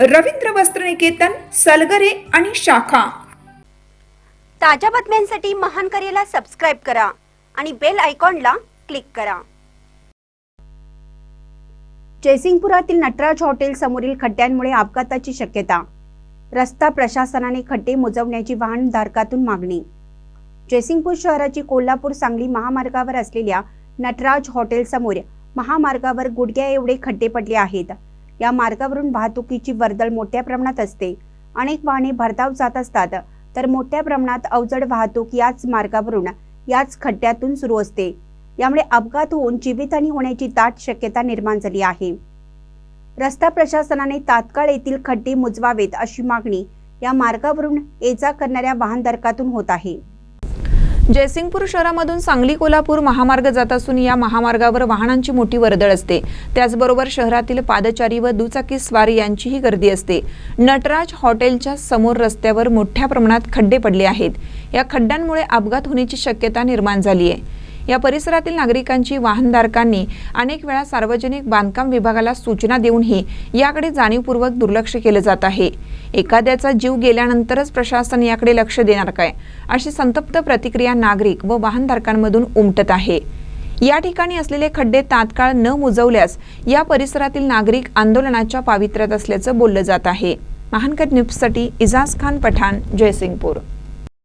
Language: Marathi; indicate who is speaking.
Speaker 1: रवींद्र वस्त्रनिकेतन सलगरे आणि शाखा.
Speaker 2: ताज्या बातम्यांसाठी महान करेला सबस्क्राईब करा आणि बेल आयकॉनला क्लिक करा. जयसिंगपुरातील नटराज हॉटेल समोरील खड्ड्यांमुळे अपघाताची शक्यता. रस्ता प्रशासनाने खड्डे मुजवण्याची वाहनधारकातून मागणी. जयसिंगपूर शहराची कोल्हापूर सांगली महामार्गावर असलेल्या नटराज हॉटेल समोर महामार्गावर गुडघ्या एवढे खड्डे पडले आहेत. या मार्गावरून वाहतुकीची वर्दळ मोठ्या प्रमाणात असते. अनेक वाहने भरधाव जात असतात तर मोठ्या प्रमाणात अवजड वाहतूक याच मार्गावरून याच खड्ड्यातून सुरू असते. यामुळे अपघात होऊन जीवितहानी होण्याची दाट शक्यता निर्माण झाली आहे. रस्ता प्रशासनाने तात्काळ येथील खड्डे मुजवावेत अशी मागणी या मार्गावरून ये जा करणाऱ्या वाहनधारकातून होत आहे.
Speaker 1: जयसिंगपूर शहरामधून सांगली कोल्हापूर महामार्ग जात असून या महामार्गावर वाहनांची मोठी वर्दळ असते. त्याचबरोबर शहरातील पादचारी व दुचाकी स्वारी यांचीही गर्दी असते. नटराज हॉटेलच्या समोर रस्त्यावर मोठ्या प्रमाणात खड्डे पडले आहेत. या खड्ड्यांमुळे अपघात होण्याची शक्यता निर्माण झाली आहे या परिसरातील नागरिकांची वाहनधारकांनी अनेक वेळा सार्वजनिक बांधकाम विभागाला सूचना देऊनही याकडे जाणीवपूर्वक दुर्लक्ष केलं जात आहे. एखाद्याचा जीव गेल्यानंतरच प्रशासन याकडे लक्ष देणार काय? अशी संतप्त प्रतिक्रिया नागरिक व वाहनधारकांमधून उमटत आहे. या ठिकाणी असलेले खड्डे तात्काळ न मुजवल्यास या परिसरातील नागरिक आंदोलनाच्या पावित्र्यात असल्याचं बोललं जात आहे. महानकर न्यूजसाठी इजाज खान पठाण जयसिंगपूर.